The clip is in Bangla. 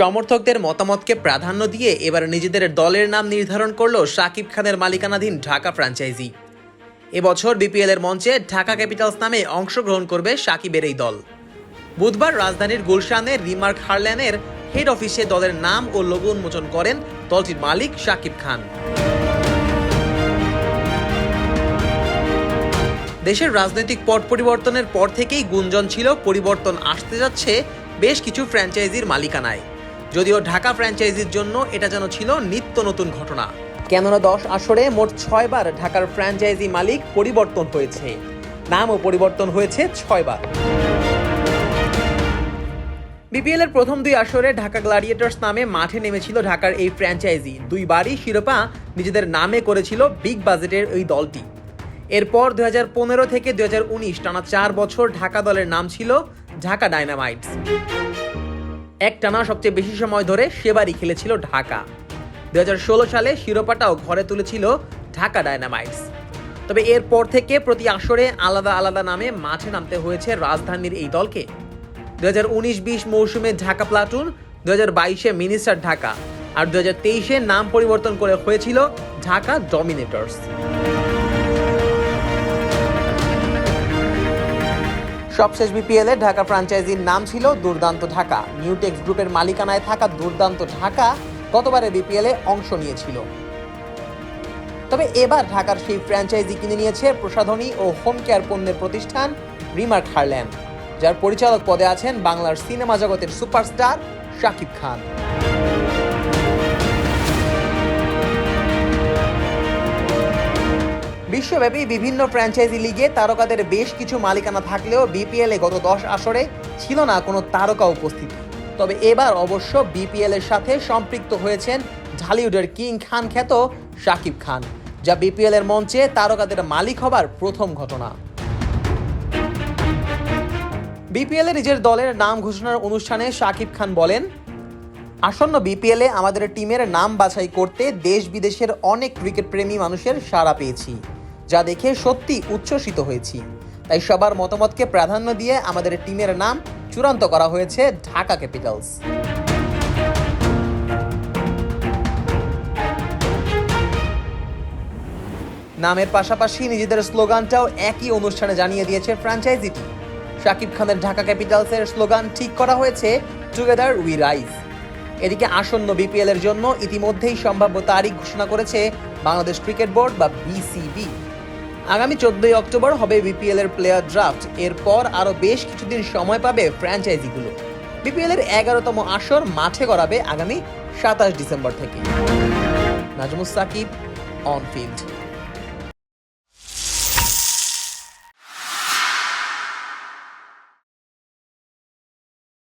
সমর্থকদের মতামতকে প্রাধান্য দিয়ে এবার নিজেদের দলের নাম নির্ধারণ করল শাকিব খানের মালিকানাধীন ঢাকা ফ্র্যাঞ্চাইজি এবছর বিপিএল এর মঞ্চে ঢাকা ক্যাপিটালস নামে অংশগ্রহণ করবে শাকিবের এই দল। বুধবার রাজধানীর গুলশানে রিমার্ক হারল্যানের হেড অফিসে দলের নাম ও লোগো উন্মোচন করেন দলটির মালিক শাকিব খান। দেশের রাজনৈতিক পট পরিবর্তনের পর থেকেই গুঞ্জন ছিল, পরিবর্তন আসতে যাচ্ছে বেশ কিছু ফ্র্যাঞ্চাইজির মালিকানায়। যদিও ঢাকা ফ্র্যাঞ্চাইজির জন্য এটা যেন ছিল নিত্য নতুন ঘটনা। কেননা দশ আসরে মোট ছয়বার ঢাকার ফ্র্যাঞ্চাইজি মালিক পরিবর্তন হয়েছে। নামও পরিবর্তন হয়েছে ছয়বার। বিপিএল এর প্রথম দুই আসরে ঢাকা গ্লাডিয়েটার্স নামে মাঠে নেমেছিল ঢাকার এই ফ্র্যাঞ্চাইজি দুইবারই শিরোপা নিজেদের নামে করেছিল বিগ বাজেটের ওই দলটি। এরপর দু হাজার পনেরো থেকে দু হাজার উনিশ টানা চার বছর ঢাকা দলের নাম ছিল ঢাকা ডায়নামাইটস এক টানা সবচেয়ে বেশি সময় ধরে সেবারই খেলেছিল ঢাকা। দু হাজার ষোলো সালে শিরোপাটাও ঘরে তুলেছিল ঢাকা ডায়নামাইটস। তবে এরপর থেকে প্রতি আসরে আলাদা আলাদা নামে মাঠে নামতে হয়েছে রাজধানীর এই দলকে। দু হাজার উনিশ বিশ মৌসুমে ঢাকা প্লাটুন দু হাজার বাইশে মিনিস্টার ঢাকা, আর দু হাজার তেইশে নাম পরিবর্তন করে হয়েছিল ঢাকা ডমিনেটর্স। সবশেষ বিপিএল ঢাকা ফ্র্যাঞ্চাইজির নাম ছিল দুর্দান্ত ঢাকা। নিউটেক্স গ্রুপের মালিকানায় থাকা দুর্দান্ত ঢাকা গতবারে বিপিএল অংশ নিয়েছিল। তবে এবার ঢাকার সেই ফ্র্যাঞ্চাইজি কিনে নিয়েছে প্রসাধনী ও হোম কেয়ার পণ্যের প্রতিষ্ঠান রিমার্ক হারল্যান্ড, যার পরিচালক পদে আছেন বাংলার সিনেমা জগতের সুপারস্টার শাকিব খান। বিশ্বব্যাপী বিভিন্ন ফ্র্যাঞ্চাইজি লিগে তারকাদের বেশ কিছু মালিকানা থাকলেও বিপিএলে গত দশ আসরে ছিল না কোনো তারকা উপস্থিতি। তবে এবার অবশ্য বিপিএল এর সাথে সম্পৃক্ত হয়েছেন ঢালিউডের কিং খান খ্যাত শাকিব খান, যা বিপিএল এর মঞ্চে তারকাদের মালিক হবার প্রথম ঘটনা। বিপিএল নিজের দলের নাম ঘোষণার অনুষ্ঠানে শাকিব খান বলেন, আসন্ন বিপিএলে আমাদের টিমের নাম বাছাই করতে দেশ বিদেশের অনেক ক্রিকেট প্রেমী মানুষের সাড়া পেয়েছি। যা দেখে সত্যি উচ্ছ্বসিত হয়েছি। তাই সবার মতামতকে প্রাধান্য দিয়ে আমাদের টিমের নাম চূড়ান্ত করা হয়েছে ঢাকা ক্যাপিটালস। নামের পাশাপাশি নিজেদের স্লোগানটাও একই অনুষ্ঠানে জানিয়ে দিয়েছে ফ্র্যাঞ্চাইজিটি শাকিব খানের ঢাকা ক্যাপিটালসের স্লোগান ঠিক করা হয়েছে টুগেদার উই রাইজ এদিকে আসন্ন বিপিএল এর জন্য ইতিমধ্যেই সম্ভাব্য তারিখ ঘোষণা করেছে বাংলাদেশ ক্রিকেট বোর্ড বা বিসিবি আগামী চোদ্দই অক্টোবর হবে বিপিএল এর প্লেয়ার ড্রাফট এরপর আরও বেশ কিছুদিন সময় পাবে ফ্র্যাঞ্চাইজিগুলো বিপিএল এর এগারোতম আসর মাঠে গড়াবে আগামী সাতাশ ডিসেম্বর থেকে। Najmus Shakib on field